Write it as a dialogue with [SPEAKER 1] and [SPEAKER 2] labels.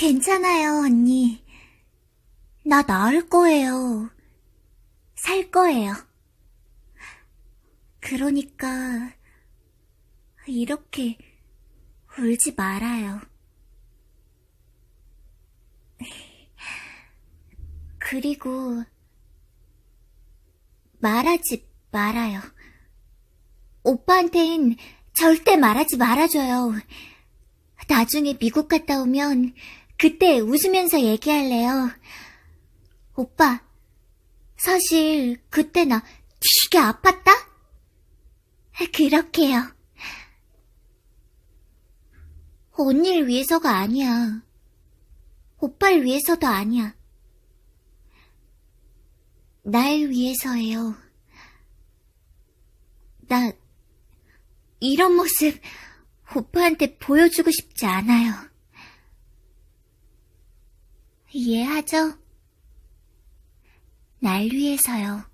[SPEAKER 1] 괜찮아요, 언니. 나 나을 거예요. 살 거예요. 그러니까, 이렇게 울지 말아요. 그리고, 말하지 말아요. 오빠한텐 절대 말하지 말아줘요. 나중에 미국 갔다 오면 그때 웃으면서 얘기할래요. 오빠, 사실 그때 나 되게 아팠다? 그렇게요. 언니를 위해서가 아니야. 오빠를 위해서도 아니야. 날 위해서예요. 나 이런 모습 오빠한테 보여주고 싶지 않아요. 이해하죠? 날 위해서요.